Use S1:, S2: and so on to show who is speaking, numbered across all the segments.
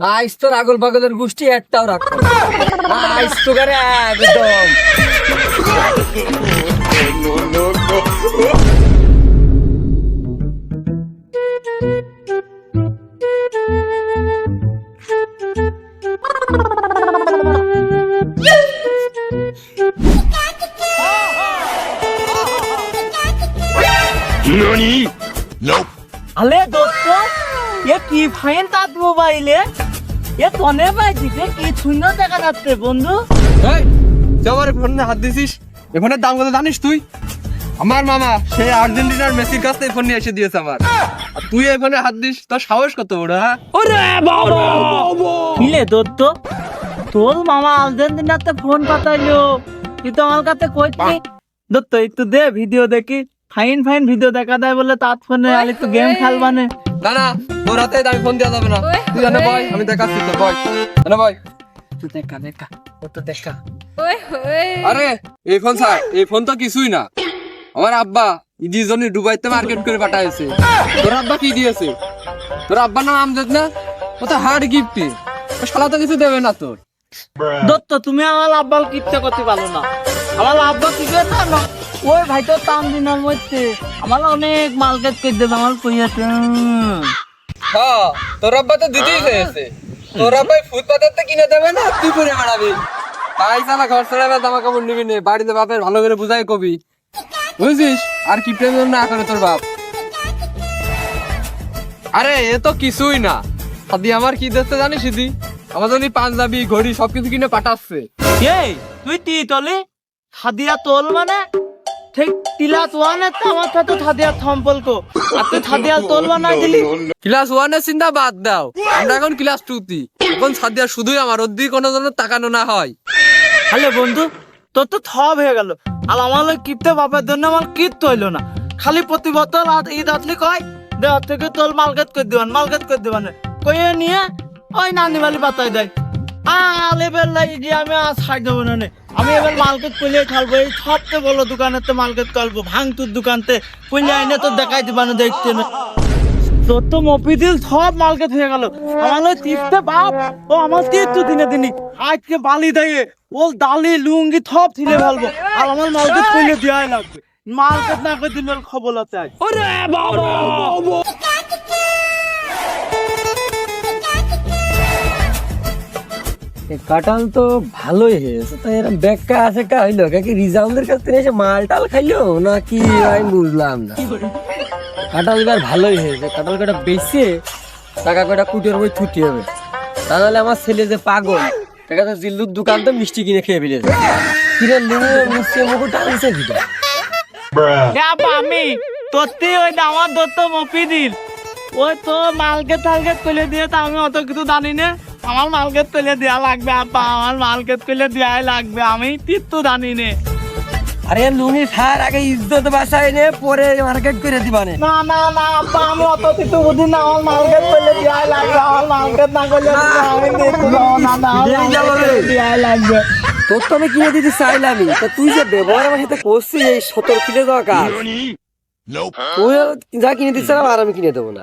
S1: আইস তোর আগল পাগলের গোষ্ঠী একটাও রাখো। আইস তো করে একদম।
S2: আলে দোস্ত এ কি ফাইন তাত মোবাইলে? এ তনে পাই দিতে কি সুন্দর দেখা যাচ্ছে বন্ধু।
S3: এই ফোনে হাত দিছিস? এই ফোনের দাম কত জানিস তুই? আমার মামা সে আর্জেন্টিনার মেসির কাছ থেকে ফোন নিয়ে এসে দিয়েছে আমার। আর তুই এই ফোনে হাত দিস তোর সাহস কত বড় হ্যাঁ?
S2: কিলে দোস্ত তোর মামা আর্জেন্টিনাতে ফোন পাতাইলো তুই তো আমার কাছে কইছি দোস্ত একটু দে ভিডিও দেখি। ফাইন ফাইন ভিডিও দেখা দেয় বলে তার ফোনে আর একটু গেম খেলবানে।
S3: না না তোর হাতে আমি ফোন দেওয়া যাবে না। তুই জানে বয় আমি দেখাচ্ছি তোর বয় জানে বয়
S1: তো দেখা দেখা ও তো দেখা।
S3: আরে এই ফোন স্যার এই ফোন তো কিছুই না। আমার আব্বা ইদির জন্য দুবাইতে মার্কেট করে পাঠাইছে। তোর আব্বা কি দিয়েছে? তোর আব্বার নাম আমজাদ না? ও তো হার্ড গিফট শালা তো কিছু দেবে না তোর।
S2: দত্ত তুমি আমার আব্বাল কিচ্ছা করতে পারো না। আমার আব্বা কি করে জানো? ওই ভাই তো তাম দিনের মধ্যে। আমার অনেক মার্কেট করে দেবে আমার কইয়াছে
S3: হ্যাঁ তোর আব্বা তো দিতেই চেয়েছে। তোর আব্বাই ফুটপাতের কিনে দেবে না? তুই পরে বেড়াবি তাই সালা ঘর ছেড়ে জামা কাপড় নিবি নে। বাড়িতে বাপের ভালো করে বুঝাই কবি। বুঝছিস আর কি প্রেম না করে তোর বাপ। আরে এ তো কিছুই না। সাদি আমার কি দেখতে জানিস সিদি আমার জন্য পাঞ্জাবি ঘড়ি সবকিছু কিনে পাঠাচ্ছে।
S2: এই তুই তি তলে? হাদিয়া তোল মানে? ঠিক টিলা তোয়ানে তো আমার সাথে হাদিয়া সম্পর্ক আর তুই হাদিয়া তোল বানাই দিলি।
S3: ক্লাস ওয়ানের চিন্তা বাদ দাও। আমরা এখন ক্লাস টু তি। এখন সাদিয়া শুধুই আমার ওর দিকে কোনো জন্য তাকানো না হয়।
S2: হ্যালো বন্ধু তোর তো থব হয়ে গেল। আর আমার ওই কিপতে বাপের জন্য আমার হইল না। খালি প্রতি বছর আর ঈদ আসলে কয় দেওয়ার থেকে তোর মালকেট করে দিবান মালকেট করে দিবান। কয়ে নিয়ে ওই নানি বালি পাতায় দেয়। আল এবার লাগি আমি আর ছাড় দেবো না। আমি এবার মালকেট কইলে খালবো এই সবচেয়ে বাপ, ও আমার তীর্থ দিনে দিনই আজকে বালি দেয় ও ডালি লুঙ্গি, সব ছিলে ফেলব। আর আমার মালকেট কইলে দেওয়াই লাগবে। মালকেট না করে দিলে খবর আছে
S1: কাঁঠাল তো ভালোই হয়েছে। তো এরকম বেকা আছে, কা কি রিজাউন্ডের কাছ থেকে এসে মাল টাল খাইলো? নাকি আমি বুঝলাম না? কাঁঠাল এবার ভালোই হয়েছে। কাঁঠাল কটা বেচে, টাকা কটা কুটির বই ছুটি হবে। তা নাহলে আমার ছেলে যে পাগল টাকা তো জিল্লুর দোকান তো মিষ্টি কিনে খেয়ে ফেলেছে। কিনে লুঙে মিষ্টি মুখে টানছে দিটা
S2: আমি তোরতে ওই আমার দত্ত মফিদিল ওই তো মালকেট টালকেট কইলে দিয়ে তা আমি অত কিছু জানি না। আমার মালকে কইলে দেওয়া লাগবে আপা আমার মালকেট কইলে দেওয়াই লাগবে আমি তীর্থ জানি না।
S1: আরে লুঙ্গি খার আগে ইজ্জত বাসায় নে পরে মার্কেট করে দিবানে।
S2: না না না আব্বা আমি অত কিছু বুঝি না আমার মার্কেট করলে দেওয়াই লাগবে আমার মার্কেট না করলে আমি না না দেওয়াই লাগবে।
S1: তোর তো আমি কিনে দিতে চাইলামই তা তুই যে ব্যবহার আমার সাথে করছিস এই সতর কিনে দেওয়া কাজ তুই যা কিনে দিচ্ছে না আর আমি কিনে দেবো না।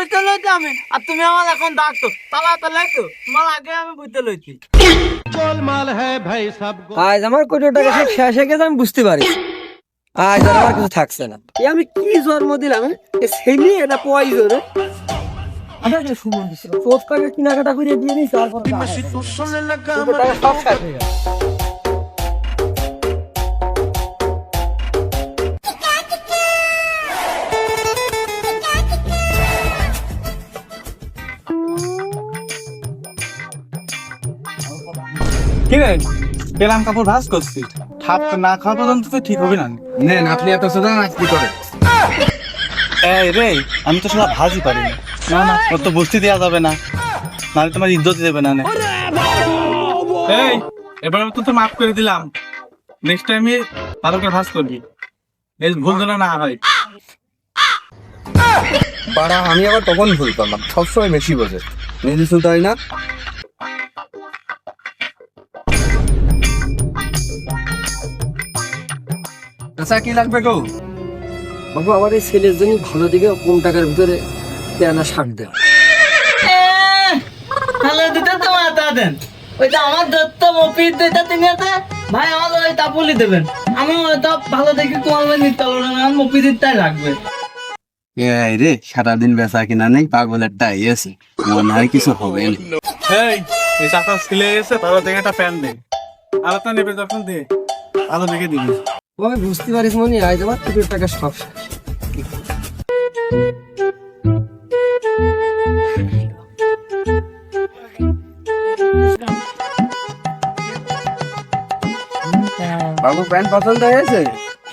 S2: বুঝতে লইছি আমি আর তুমি আমার এখন ডাকতো তালা তালা তো তোমার আগে আমি বুঝতে লইছি।
S1: আজ আমার কোটি টাকা সব শেষ হয়ে গেছে আমি বুঝতে পারি। আজ আর আমার কিছু থাকছে না। এ আমি কি জন্ম দিলাম? এ? ছেলে এটা পয়জন আচ্ছা সুমন দিছিল তোর টাকা কেনাকাটা করে দিয়ে নিস তারপর সব শেষ হয়ে গেছে।
S4: কি রে? পেলাম কাপড় ভাস করছিস। ঠাপ না খাওয়া পর্যন্ত তো ঠিক হবে না।
S3: নেন আপনি এত সোজা নাচ কি করে?
S4: এই রে আমি তো সারা ভাজি পারি না। না না ওর তো বসতে দেওয়া যাবে না। নাহলে তোমার ইজ্জত দেবে না এই এবার তো তো মাফ করে দিলাম। নেক্সট টাইমে ভালো করে ভাস করবি। এই ভুল যেন না হয়।
S5: বাড়া আমি আবার তখন ভুল করলাম। সবসময় বেশি বোঝে। নিজে শুধু তাই না? কি লাগবে গো?
S1: বাবু আমার এই ছেলের জন্য ভালো দিকে কম টাকার ভিতরে পেয়ানা শাক দেওয়া।
S2: তাহলে দিতে তো মাতা দেন। ওইটা আমার দত্ত মপির দিতে তিনি আছে ভাই আমার ওই তাপুলি দেবেন। আমি ওইটা ভালো দেখে তোমার ওই নিতে পারব না আমার মপি দিতে লাগবে।
S5: এই রে সারাদিন বেচা কিনা নেই পাগলের টাই আছে। মনে হয় কিছু হবে না।
S4: এই এই ছেলে দেখে একটা প্যান দে। আর নেবে যখন দে আলো দেখে দিবি।
S1: ও আমি বুঝতে পারিস মনে আজ আমার দুটো টাকা সব শেষ।
S5: বাবু প্যান্ট পছন্দ হয়েছে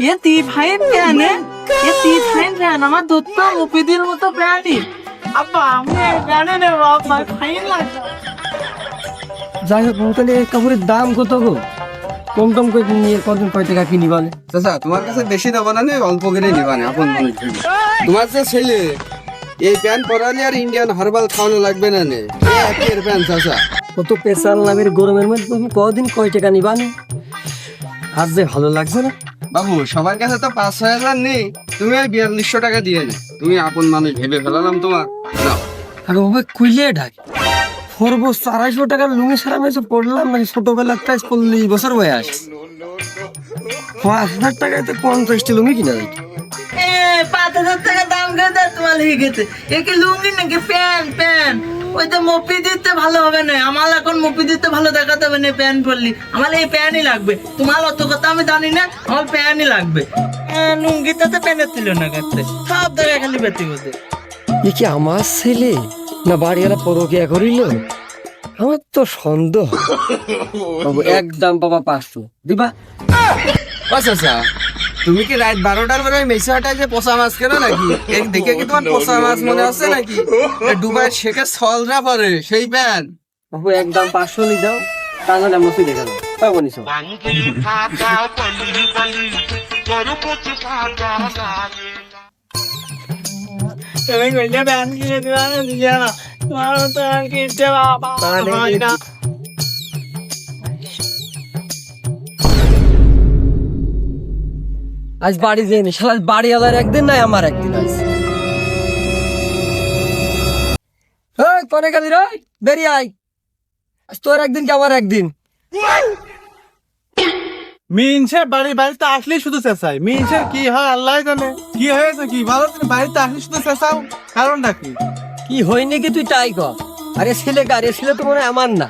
S2: ये ती फाइन प्यान है ये ती फाइन प्यान আমার দত্ত মপিদির মতো প্যানই আব্বা আমি জানে রে বাবা ফাইন লাগছে
S1: যাই হোক বাবু, তাহলে এই কাপড়ের দাম কত গো কম টম করে নিয়ে কদিন কয় টাকা কিনি বলে?
S5: চাচা তোমার কাছে বেশি দেবো না অল্প করে নিবা না আপন মনে। তোমার যে ছেলে এই প্যান্ট পরালে আর ইন্ডিয়ান হার্বাল খাওয়ানো লাগবে না নে। একের প্যান্ট চাচা।
S1: কত পেশাল নামের গরমের মধ্যে তুমি কদিন কয় টাকা নিবা নে? আজ যে ভালো লাগছে না।
S5: বাবু সবার কাছে তো পাঁচ ছয় হাজার নেই। তুমি ওই বিয়াল্লিশশো টাকা দিয়ে নে। তুমি আপন মানুষ ভেবে ফেলালাম তোমার।
S1: আর বাবা কুইলে ঢাকে সর্বোচ্চ আড়াইশো টাকার লুঙ্গি সারা মেসে পড়লাম নাকি? ছোটবেলার বছর বয়স পাঁচ হাজার টাকায় তো পঞ্চাশটি লুঙ্গি কিনা যায়
S2: পাঁচ হাজার টাকা দাম দেয় তোমার লেগে গেছে। এ কি লুঙ্গি নাকি? প্যান প্যান ওই তো মপি দিতে ভালো হবে না। আমার এখন মপি দিতে ভালো দেখাতে হবে না প্যান পরলি। আমার এই প্যানই লাগবে। তোমার অত কথা আমি জানি না আমার প্যানই লাগবে। লুঙ্গিতে তো প্যানের ছিল না কাটতে। সব জায়গায় খালি বেতি
S1: এ কি আমার ছেলে? না বাড়িওয়ালা পরকিয়া করিল? আমার তো সন্দেহ। একদম বাবা পাঁচশো। দিবা?
S5: ও চাচা তুমি কি রাত বারোটার পরে মেসে হাটায় যে পোষা মাছ কেন নাকি? এই দেখে কি তোমার পোষা মাছ মনে আছে নাকি? ডুবাই দুবাই শেখে সলরা পরে সেই প্যান্ট
S1: বাবু একদম পাঁচশো নিয়ে যাও তাহলে তুই দেখা যাব পাবো নিছো
S2: তুমি কইলে প্যান কিনে দিবা না দিয়ে না তোমার তো কিনতে বাবা হয় না
S1: আজ বাড়ি যাইনি শালা বাড়িওয়ালার একদিন নাই আমার একদিন আজ। এই কনে গেলি রে বেরিয়ে আয়। আজ তোর একদিন কি আমার একদিন?
S4: মিনসের বাড়ি বাড়িতে আসলেই শুধু চেঁচাই মিনসের কি হয় আল্লাহ জানে। কি হয়েছে কি? ভালো তুমি বাড়িতে আসলে শুধু চেঁচাও। কারণটা কি?
S1: কি হয়নি কি তুই তাই কর? আরে ছেলে কার? এ ছেলে তো মনে হয় আমার না।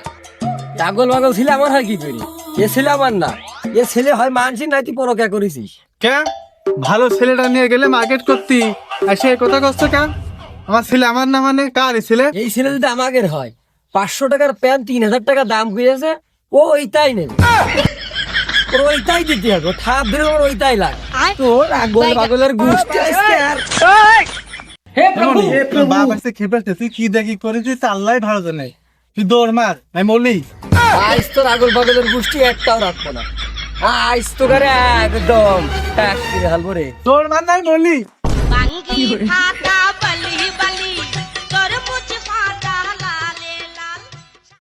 S1: পাগল পাগল ছেলে আমার হয় কি করি? এ ছেলে আমার না। এ ছেলে হয় মানসি নাই তুই পরকিয়া করেছিস।
S4: কে? ভালো ছেলেটা নিয়ে গেলে মার্কেট করতি। আর সে কথা কষ্ট কেন আমার ছেলে আমার না মানে? কার এই ছেলে?
S1: এই ছেলে যদি আমাদের হয় পাঁচশো টাকার প্যান্ট তিন হাজার টাকা দাম করেছে ও ওইটাই নেবে। ওর ওইটাই দিতে হবে ও থাপ ধরে ওর ওইটাই লাগ তোর আগল পাগলের আর
S4: তোর বাপ আসছে খেপে আসছে, তুই কি দেখি করেছিস তা আল্লাহ ভালো জানে তুই দৌড় মার আমি বললি
S1: আইস তোর আগল পাগলের গোষ্ঠী একটাও রাখব না আইস তো করে? একদম এক কিনে হালবো রে
S4: দৌড় মার নাই বললি
S6: বাঙ্গি থাকা।